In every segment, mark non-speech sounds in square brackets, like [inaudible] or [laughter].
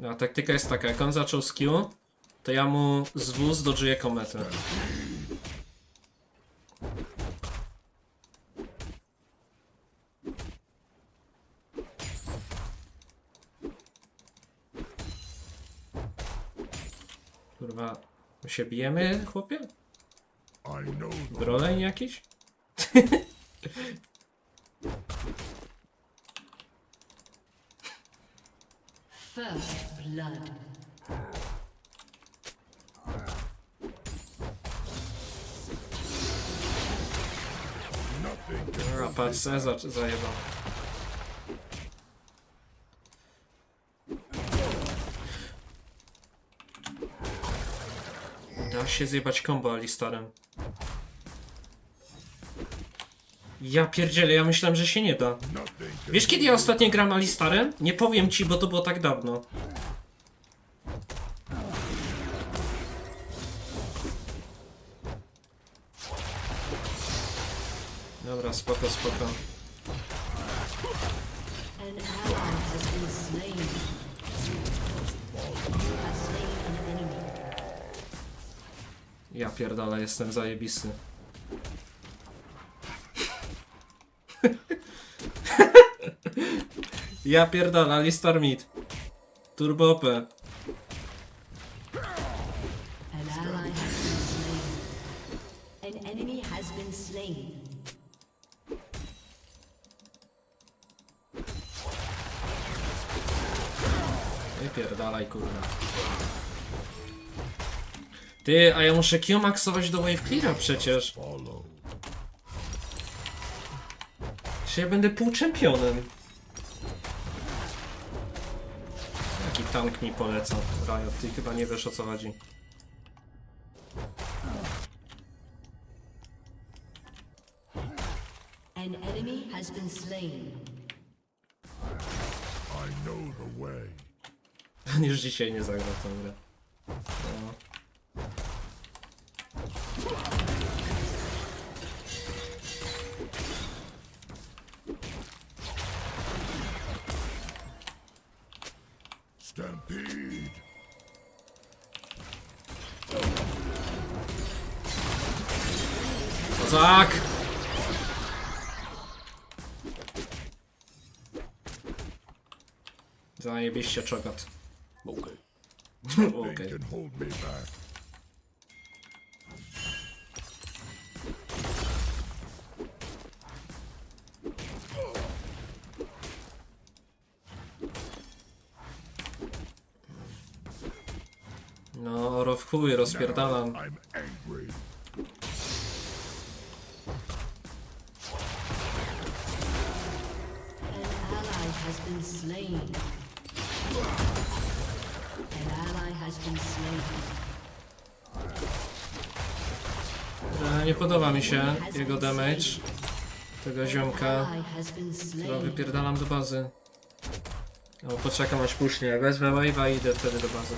No, taktyka jest taka, jak on zaczął z Q, to ja mu z W zdodżuję kometę. Kurwa, my się bijemy, chłopie? Broleń jakiś? First blood. Dobra, patrz, za, zajebał. Da się zjebać combo Alistarem. Ja pierdzielę, ja myślałem, że się nie da. Wiesz kiedy ja ostatnio gram Alistarem? Nie powiem ci, bo to było tak dawno. Slain an enemy. Ja pierdolę, jestem zajebisty. [laughs] ja pierdolę, Alistar Mid. Turbo OP. Wypierdalaj, kurwa. Ty, a ja muszę Q maxować do wave cleara przecież. Czy ja będę półczempionem? Jaki tank mi poleca? Riot, ty chyba nie wiesz o co chodzi. An enemy has been slain. I know the way. Już dzisiaj nie zagra w tą grę. No. Stampede. Kozak! Zajebiście czogat. Okay. Can hold me back. No, ro w chuj, rozpierdalam. I'm podoba mi się jego damage. Tego ziomka. Slain. wypierdalam do bazy. No, poczekam aż pusznie. Wezmę wave'a i idę wtedy do bazy.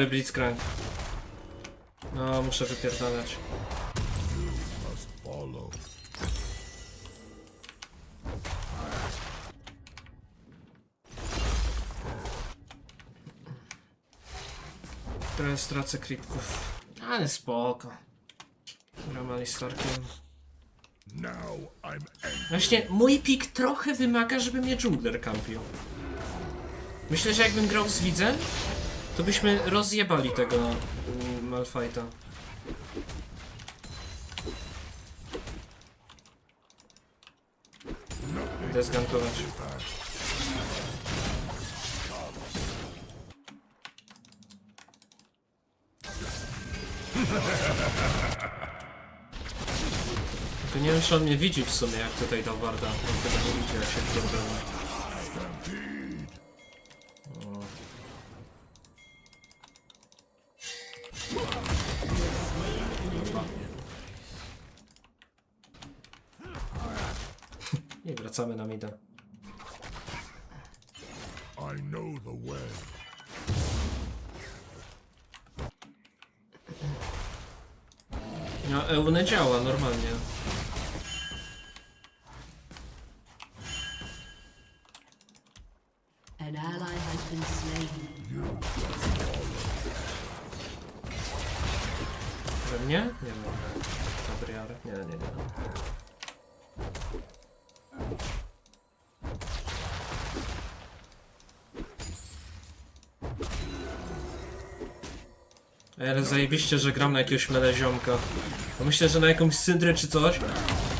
Sorry, Blitzcrank. No, muszę wypierdalać. Trochę stracę creepków. Ale spoko. Gram Starkiem. Właśnie mój pik trochę wymaga, żeby mnie dżungler kampił. Myślę, że jakbym grał z widzem, to byśmy rozjebali tego mm, Malfighta. Idę zgankować. To nie wiem, czy on mnie widzi w sumie, jak tutaj dał Warda. On chyba nie widzi, jak się pierdolę. Wracamy na mida. I know the way. No, Eune działa normalnie. Zajebiście, że gram na jakiegoś meleziomka. No myślę, że na jakąś syndrę czy coś,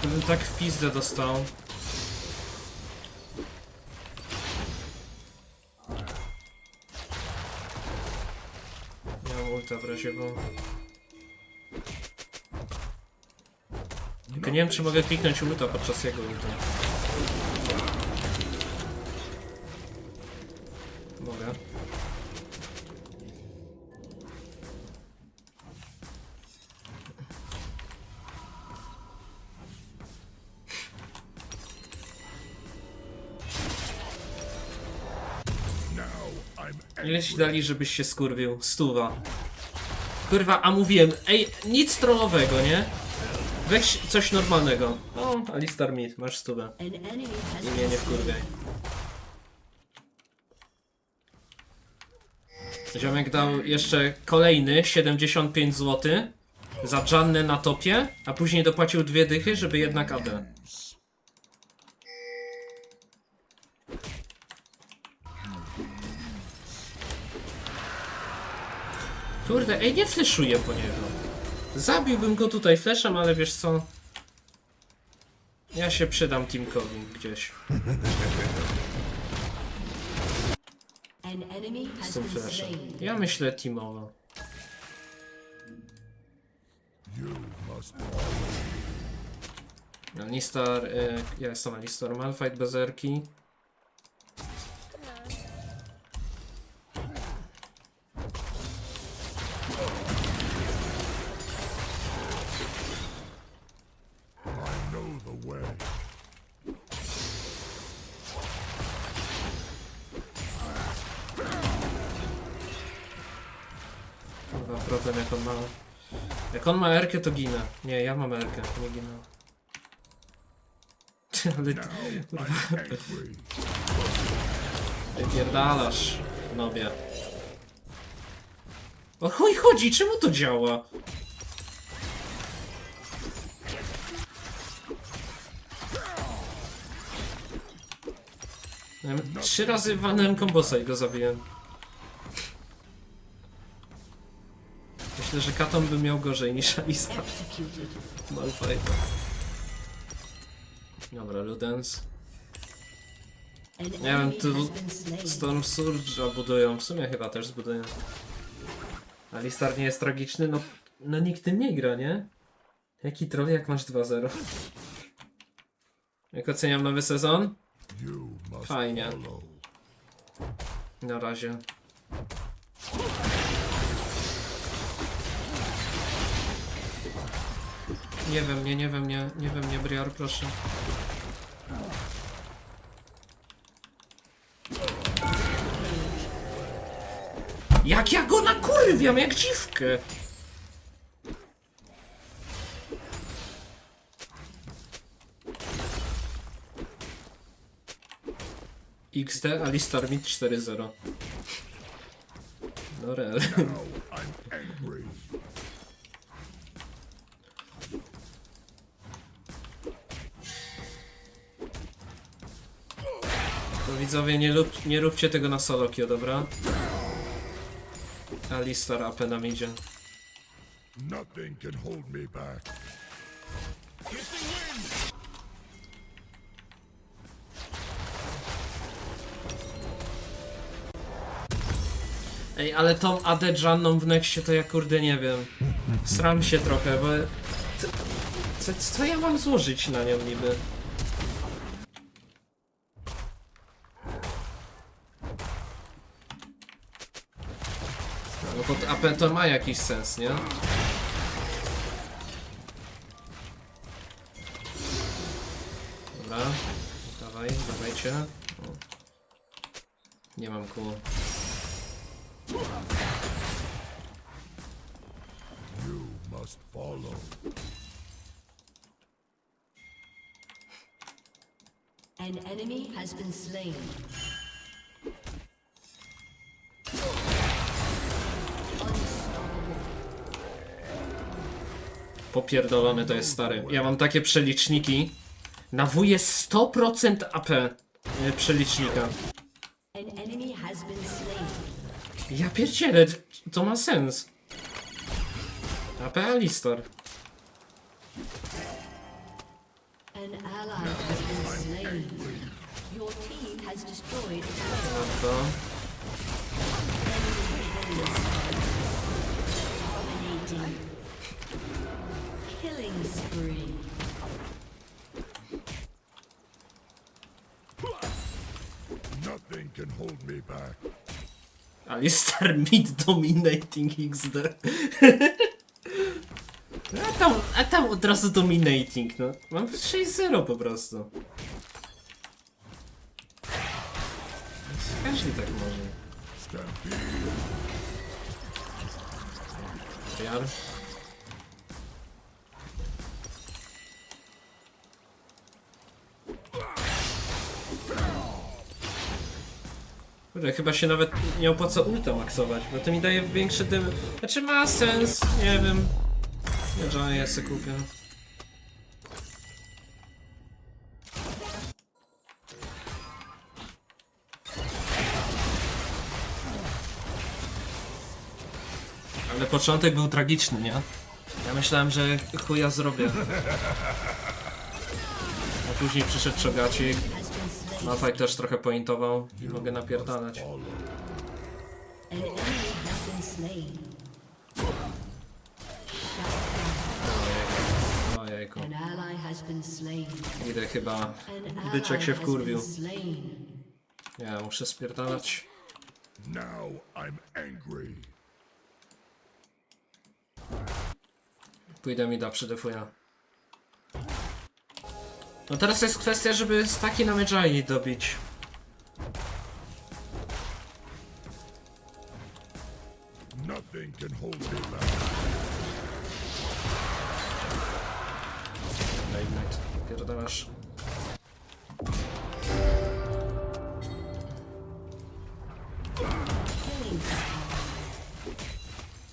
to bym tak w pizdę dostał. Mam ulta w razie, bo... Tylko nie wiem, czy mogę kliknąć ulta podczas jego ulta. Ile ci dali, żebyś się skurwił? Stuwa. Kurwa, a mówiłem, ej, nic trollowego, nie? Weź coś normalnego. O, Alistar Mid, masz stówę. I mnie nie wkurwiaj. Ziomek dał jeszcze kolejny 75 zł za Jannę na topie, a później dopłacił dwie dychy, żeby jednak AD. Kurde, ej, nie fleszuję po niego. Zabiłbym go tutaj fleszem, ale wiesz co? Ja się przydam Teamkowi gdzieś. Z tym slain. Ja myślę must Alistar, y, ja jestem Alistar Malfight bez Chyba problem jak on ma... Jak on ma erkę to ginę. Nie, ja mam erkę, nie ginę. Ale ty angry. wypierdalasz, nobie. O chuj chodzi, czemu to działa? Trzy razy walnąłem kombosa i go zabiłem. Myślę, że Katon by miał gorzej niż Alistar. Executed. Malfighta. Dobra, Ludens. Nie wiem, tu. Storm Surge'a budują. W sumie chyba też zbudują. Alistar nie jest tragiczny, no, no nikt tym nie gra, nie? Jaki troll jak masz 2-0? Jak oceniam nowy sezon? Fajnie. Na razie. Nie wiem, nie, nie wiem, nie, nie wiem, nie, Briar, proszę. Jak ja go nakurwiam, jak dziwkę! XD Alistar Mid 4-0. No rel. [laughs] widzowie, nie, lub, nie róbcie tego na solokio, dobra? Alistar AP nam idzie. Nothing can hold me back. Ej, ale tą AD Janną w Nexie to ja kurde nie wiem. Sram się trochę, bo... Co, co, co ja mam złożyć na nią niby? To ma jakiś sens, nie? Dobra. cię. O. Nie mam kół. An enemy has been slain. Popierdolony to jest stary. Ja mam takie przeliczniki. Na W jest 100% AP przelicznika. Ja pierdzielę, to ma sens. AP Alistar. An Alistar Mid Dominating XD. A tam, a tam od razu Dominating, no. Mam 6-0 po prostu. Każdy tak może. Jar. Kurde, chyba się nawet nie opłaca ulta maksować, bo to mi daje większy dym. Znaczy ma sens, nie wiem. Nie żałuję, se kupię. Ale początek był tragiczny, nie? Ja myślałem, że chuja zrobię. A później przyszedł Czogacik. Malfaj też trochę pointował i mogę napierdalać. Ojejku. Been slain. Idę chyba. Byczek się wkurwił. Ja muszę spierdalać. Now I'm angry. Pójdę mi da, przydefuję. No teraz jest kwestia, żeby staki na Medjai dobić. Nothing can hold me back.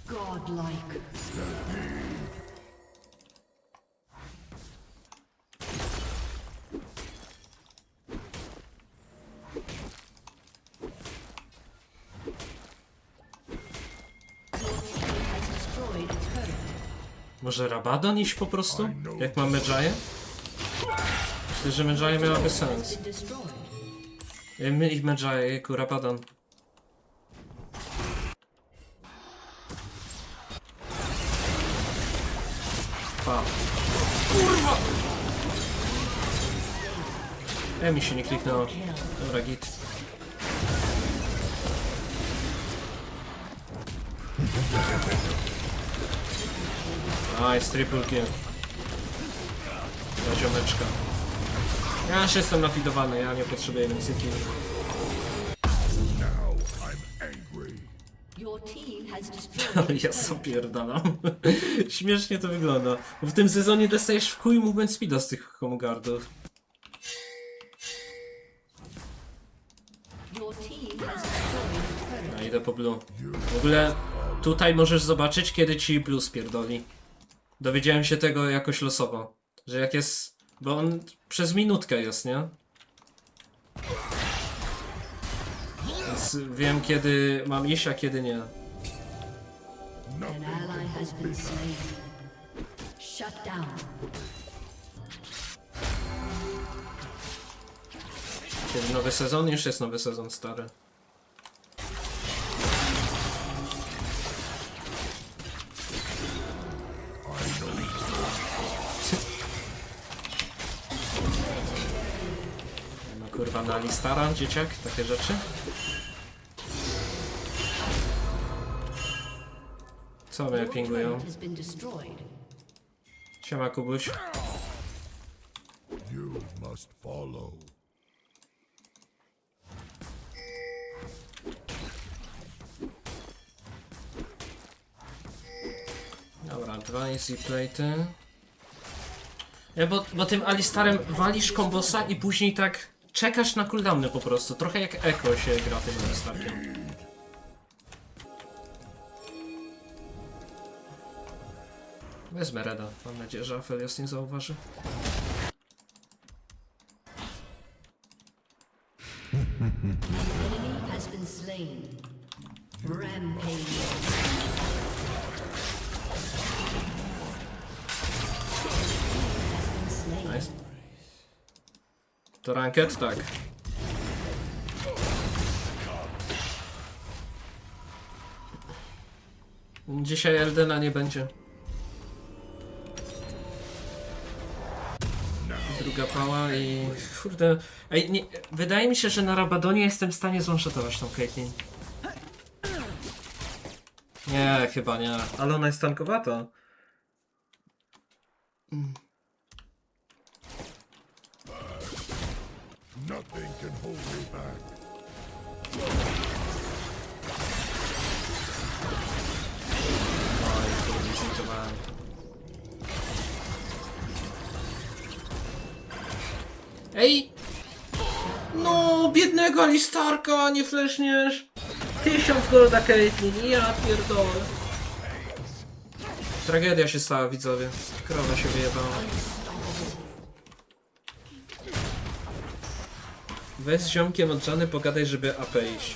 Godlike. Może Rabadon iść po prostu? Jak mam Medjaye? Myślę, że Medjaye miałaby sens. E, My i Medjaye, jejku, Rabadon. Pa. Kurwa! E, mi się nie kliknęło. Dobra, git. Nice, triple kill. Dla ziomeczka. Ja już jestem nafidowany, ja nie potrzebuję muzyki. [laughs] Ja turret. zapierdalam. Śmiesznie to wygląda. Bo w tym sezonie dostajesz w chuj movement speeda z tych homegardów. Ja idę po blue. W ogóle tutaj możesz zobaczyć, kiedy ci blue spierdoli. Dowiedziałem się tego jakoś losowo. Że jak jest... Bo on przez minutkę jest, nie? Więc wiem kiedy mam iść, a kiedy nie. An Nothing ally has been slain. Shut down. Kiedy nowy sezon? Już jest nowy sezon, stary. dla Alistara, dzieciak, takie rzeczy. Co mnie pingują? Siema Kubuś. You must follow. Dobra, dwa easy plate'y. Ja bo, bo tym Alistarem walisz kombosa i później tak czekasz na cooldowny po prostu. Trochę jak Echo się gra tym Alistarkiem. Wezmę Reda. Mam nadzieję, że Aphelios nie zauważy. Rampage. To ranket? Tak. Dzisiaj Eldena nie będzie. Druga pała i... Kurde... Ej, nie, wydaje mi się, że na Rabadonie jestem w stanie złączatować tą Caitlyn. Nie, chyba nie. Ale ona jest tankowata. Nothing can hold me back. Zliczowałem. Ej! No, biednego Alistarka, nie fleszniesz! Tysiąc golda Caitlyn, ja pierdolę. Tragedia się stała, widzowie. Krowa się wyjebała. Weź z ziomkiem od pogadaj, żeby AP iść.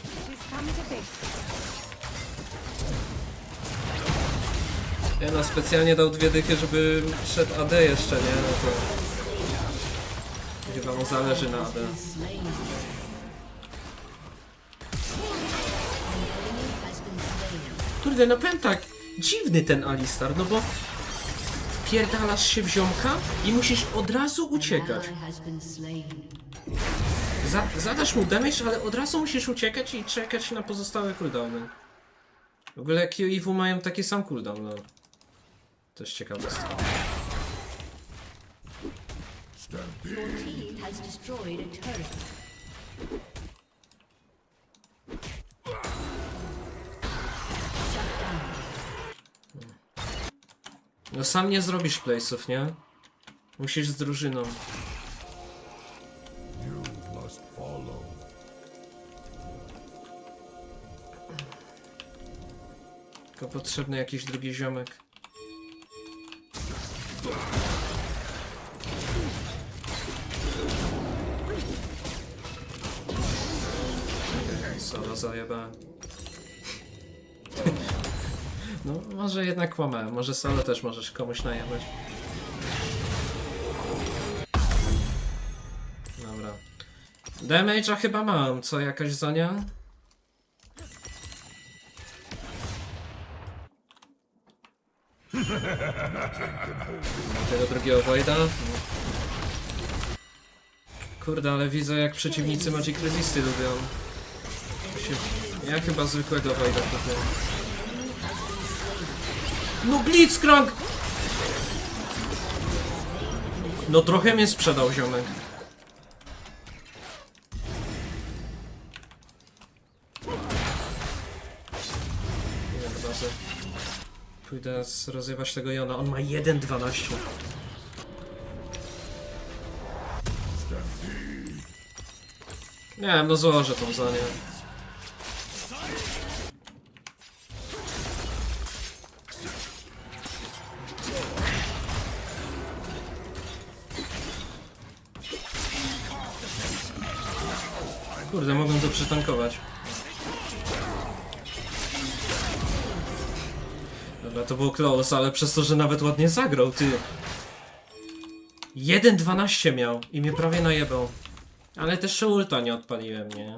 Ja no specjalnie dał dwie dychy, żeby szedł AD jeszcze, nie? No to... Chyba mu zależy na AD. Kurde, no powiem tak, dziwny ten Alistar, no bo wpierdalasz się w ziomka i musisz od razu uciekać. Za, zadasz mu damage, ale od razu musisz uciekać i czekać na pozostałe cooldowny. W ogóle Q i W mają taki sam cooldown, no. Shut down. No sam nie zrobisz playsów, nie? Musisz z drużyną. Tylko potrzebny jakiś drugi ziomek. Solo zajebałem. [laughs] No, może jednak kłamałem. Może solo też możesz komuś najebać. Dobra. Damage'a chyba mam. Co, jakaś zonia? Tego drugiego Wojda? Kurde, ale widzę jak przeciwnicy Magic Resisty lubią. Ja chyba zwykłego Wojda kupię. No Blitzcrank! No trochę mnie sprzedał ziomek. Nie Pójdę rozjebać tego Jona. On ma 1.12. Nie wiem, no złożę tą za nie. Kurde, mogę to przytankować. To był close, ale przez to, że nawet ładnie zagrał, ty. 1.12 miał i mnie prawie najebał. Ale też ulta nie odpaliłem, nie?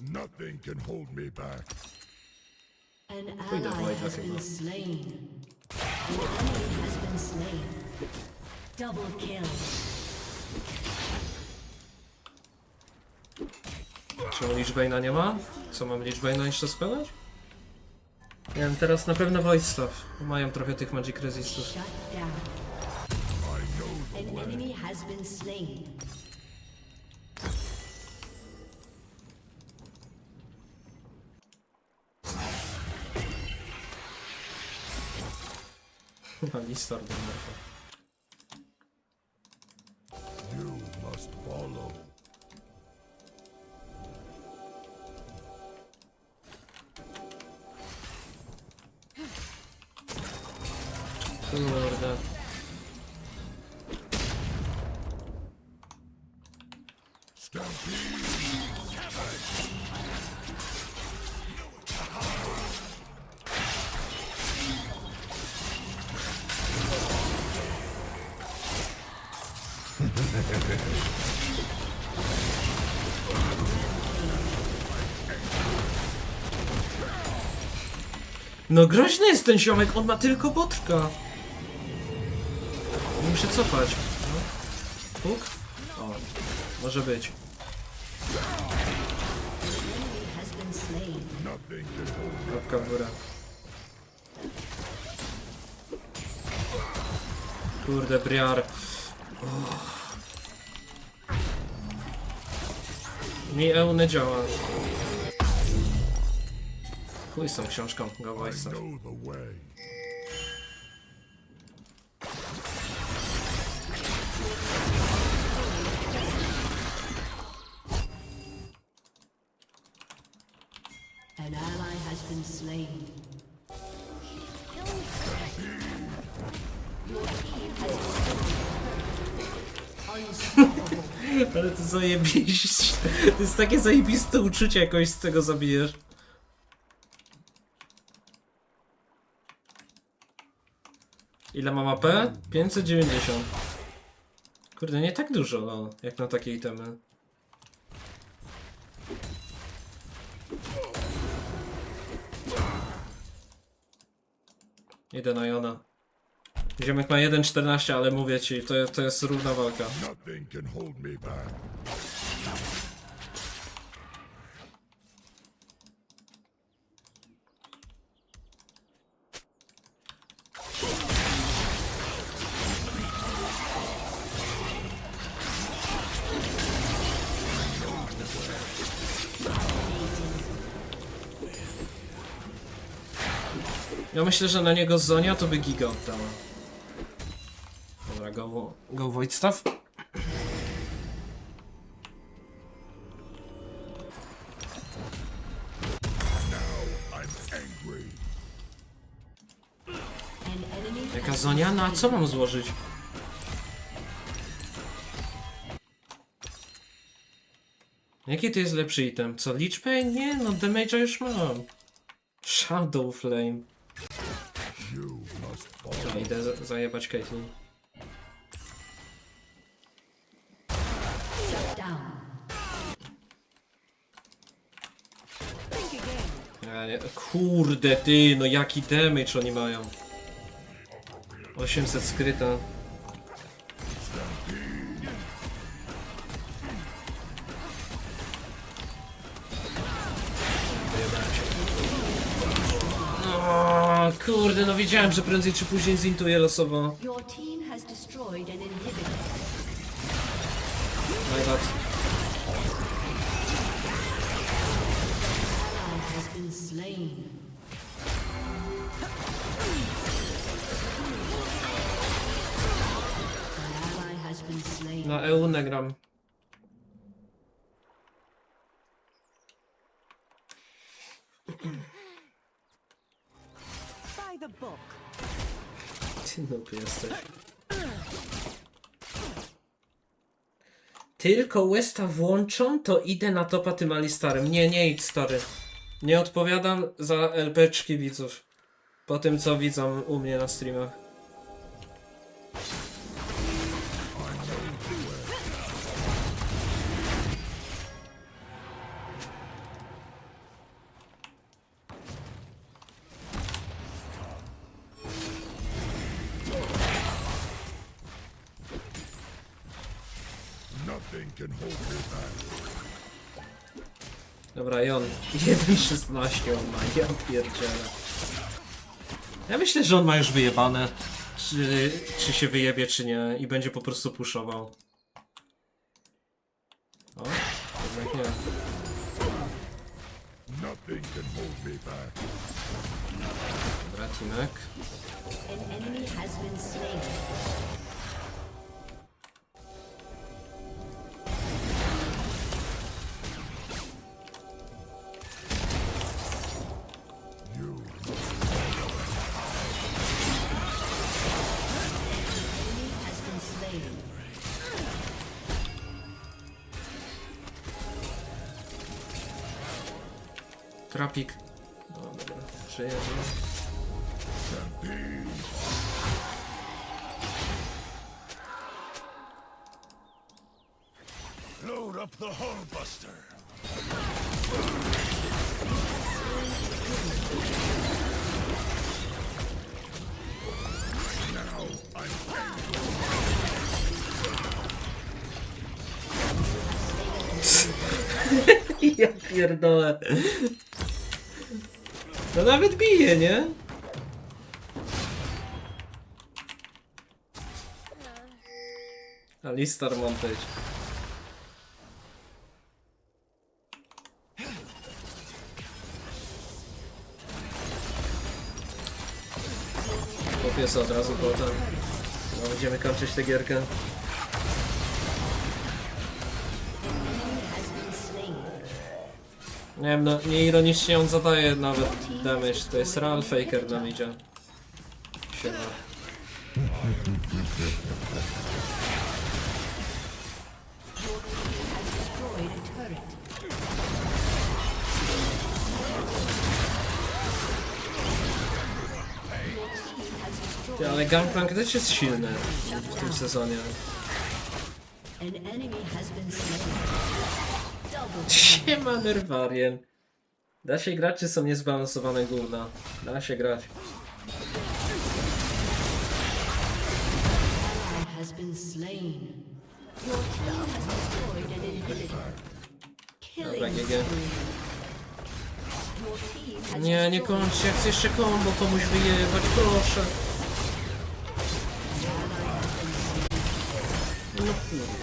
Nothing can hold me back. Pójdę Wojda chyba. Double kill. Czemu nie ma? Co, mam Lichbane'a jeszcze spełniać? Nie wiem, teraz na pewno Staff. Mają trochę tych Magic Resistów. Slain. [laughs] Alistar do No groźny jest ten ziomek, on ma tylko boczka. Muszę cofać. No. Puk? O, może być. Łapka w górę. Kurde, briar. Uff. Mi EU nie działa. Chuj z tą książką, Gawajsa. An ally has been slain. [laughs] Ale to zajebiście. To jest takie zajebiste uczucie, jakoś z tego zabijesz. Ile mam AP? 590. Kurde, nie tak dużo, no, jak na takie itemy. Idę na Jona. Ziomek ma 1.14, ale mówię ci, to, to jest równa walka. Nothing can hold me back. Ja myślę, że na niego Zonia to by giga oddała. Go, enemy Jaka has Zonia? No a co mam złożyć? Jaki to jest lepszy item? Co, Pain? Nie, no damage'a już mam. Shadow Flame. Dobra, idę za- zajebać Caitlyn. Ja nie, kurde ty, no jaki damage oni mają. 800 skryta. No, kurde, no wiedziałem, że prędzej czy później zintuję losowo. Your team has destroyed an inhibitor. My bad. Slain. An ally has been slain. Na EU nagram. By the book. Ty noob jesteś. Tylko Westa włączą, to idę na topa tym Alistarem. Nie, nie idź stary. Nie odpowiadam za LPczki widzów. Po tym co widzą u mnie na streamach. 1.16 on ma, ja pierdzielę. Ja myślę, że on ma już wyjebane. Czy, czy się wyjebie, czy nie. I będzie po prostu puszował. O, jednak nie. Nothing Nothing can hold me back. Dobra, Timek. An enemy has been slain. Trapik. No dobra, przejeżdżam. Load up the hull buster. Now I'm [laughs] Ja pierdolę. No nawet bije, nie? Alistar Montage. Kupię sobie od razu potem. No, będziemy kończyć tę gierkę. Nie wiem, no nieironicznie on zadaje nawet damage, to jest real faker idzie. Siema. Ale Gangplank też jest silny w tym sezonie. An enemy has been slain. Siema Nerwarien. Da się grać, czy są niezbalansowane gówna? Da się grać. Dobra, GG. Nie, nie kończcie, ja chcę jeszcze combo komuś wyjebać, proszę. No kurwa.